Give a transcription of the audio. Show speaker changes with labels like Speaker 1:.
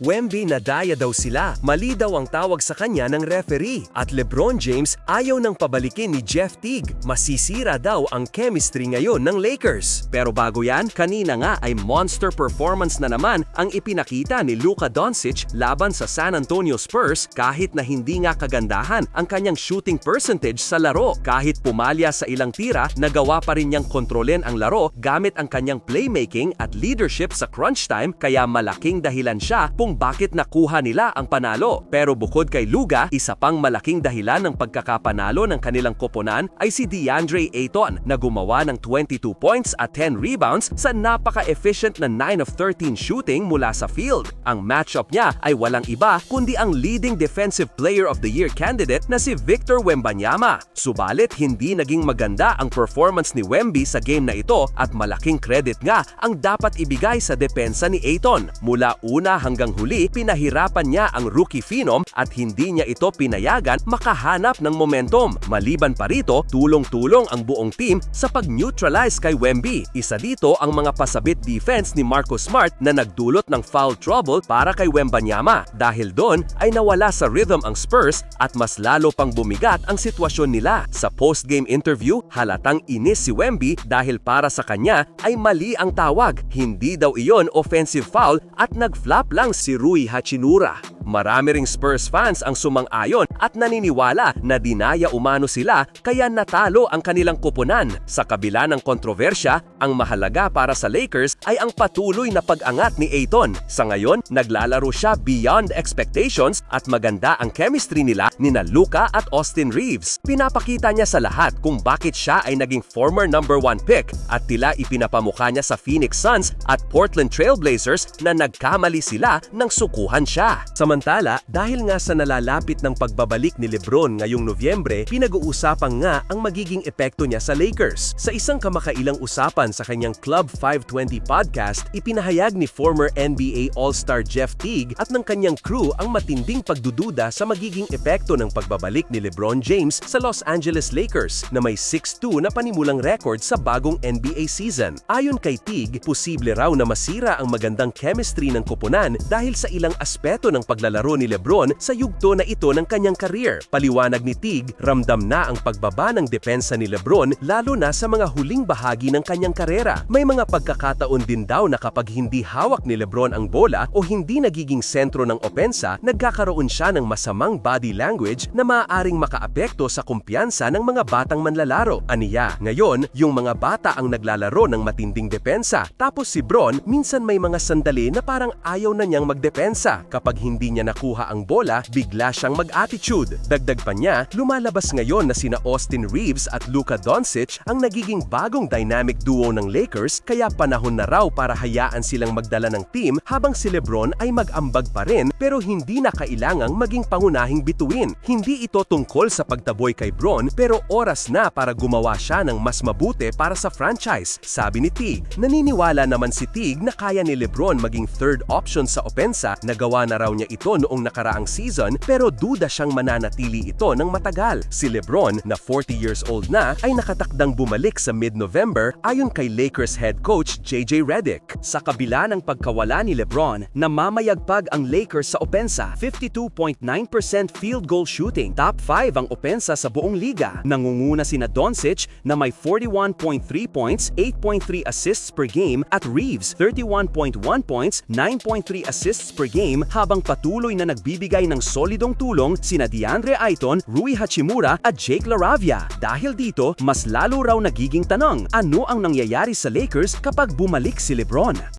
Speaker 1: Wemby nadaya daw sila. Mali daw ang tawag sa kanya ng referee. At LeBron James ayaw nang pabalikin ni Jeff Teague. Masisira daw ang chemistry ngayon ng Lakers. Pero bago yan, kanina nga ay monster performance na naman ang ipinakita ni Luka Doncic laban sa San Antonio Spurs kahit na hindi nga kagandahan ang kanyang shooting percentage sa laro. Kahit pumalya sa ilang tira, nagawa pa rin niyang kontrolin ang laro gamit ang kanyang playmaking at leadership sa crunch time kaya malaking dahilan siya kung bakit nakuha nila ang panalo. Pero bukod kay Luga, isa pang malaking dahilan ng pagkakapanalo ng kanilang koponan ay si DeAndre Ayton na gumawa ng 22 points at 10 rebounds sa napaka-efficient na 9 of 13 shooting mula sa field. Ang matchup niya ay walang iba kundi ang leading defensive player of the year candidate na si Victor Wembanyama. Subalit hindi naging maganda ang performance ni Wemby sa game na ito at malaking credit nga ang dapat ibigay sa depensa ni Ayton. Mula una hanggang huli, pinahirapan niya ang rookie phenom at hindi niya ito pinayagan makahanap ng momentum. Maliban pa rito, tulong-tulong ang buong team sa pag-neutralize kay Wemby. Isa dito ang mga pasabit defense ni Marcus Smart na nagdulot ng foul trouble para kay Wembanyama. Dahil doon ay nawala sa rhythm ang Spurs at mas lalo pang bumigat ang sitwasyon nila. Sa post-game interview, halatang inis si Wemby dahil para sa kanya ay mali ang tawag. Hindi daw iyon offensive foul at nag-flop lang Rui Hachimura. Marami ring Spurs fans ang sumang-ayon at naniniwala na dinaya umano sila kaya natalo ang kanilang kupunan. Sa kabila ng kontrobersya, ang mahalaga para sa Lakers ay ang patuloy na pag-angat ni Ayton. Sa ngayon, naglalaro siya beyond expectations at maganda ang chemistry nila ni Luka at Austin Reeves. Pinapakita niya sa lahat kung bakit siya ay naging former number one pick at tila ipinapamukha niya sa Phoenix Suns at Portland Trailblazers na nagkamali sila nang sukuhan siya. Samantala, dahil nga sa nalalapit ng pagbabalik ni Lebron ngayong Nobyembre, pinag-uusapan nga ang magiging epekto niya sa Lakers. Sa isang kamakailang usapan sa kanyang Club 520 podcast, ipinahayag ni former NBA All-Star Jeff Teague at ng kanyang crew ang matinding pagdududa sa magiging epekto ng pagbabalik ni LeBron James sa Los Angeles Lakers na may 6-2 na panimulang record sa bagong NBA season. Ayon kay Teague, posible raw na masira ang magandang chemistry ng koponan dahil sa ilang aspeto ng paglalaro ni LeBron sa yugto na ito ng kanyang career. Paliwanag ni Teague, ramdam na ang pagbaba ng depensa ni LeBron lalo na sa mga huling bahagi ng kanyang karera. May mga pagkakataon din daw na kapag hindi hawak ni LeBron ang bola o hindi nagiging sentro ng opensa, nagkakaroon siya ng masamang body language na maaaring makaapekto sa kumpiyansa ng mga batang manlalaro. Aniya, ngayon, yung mga bata ang naglalaro ng matinding depensa. Tapos si Bron, minsan may mga sandali na parang ayaw na niyang magdepensa. Kapag hindi niya nakuha ang bola, bigla siyang mag-attitude. Dagdag pa niya, lumalabas ngayon na sina Austin Reeves at Luka Doncic ang nagiging bagong dynamic duo ng Lakers kaya panahon na raw para hayaan silang magdala ng team habang si Lebron ay mag-ambag pa rin pero hindi na kailangang maging pangunahing bituin. Hindi ito tungkol sa pagtaboy kay Bron pero oras na para gumawa siya ng mas mabuti para sa franchise, sabi ni Teague. Naniniwala naman si Teague na kaya ni Lebron maging third option sa opensa, nagawa na raw niya ito noong nakaraang season pero duda siyang mananatili ito ng matagal. Si Lebron na 40 years old na ay nakatakdang bumalik sa mid-November ayon kay Lakers head coach JJ Redick. Sa kabila ng pagkawala ni Lebron, namamayagpag ang Lakers sa opensa, 52.9% field goal shooting, top 5 ang opensa sa buong liga. Nangunguna sina Doncic na may 41.3 points, 8.3 assists per game at Reeves 31.1 points, 9.3 assists per game habang patuloy na nagbibigay ng solidong tulong sina DeAndre Ayton, Rui Hachimura at Jake LaRavia. Dahil dito, mas lalo raw nagiging tanong, ano ang nangyayari sa Lakers kapag bumalik si LeBron?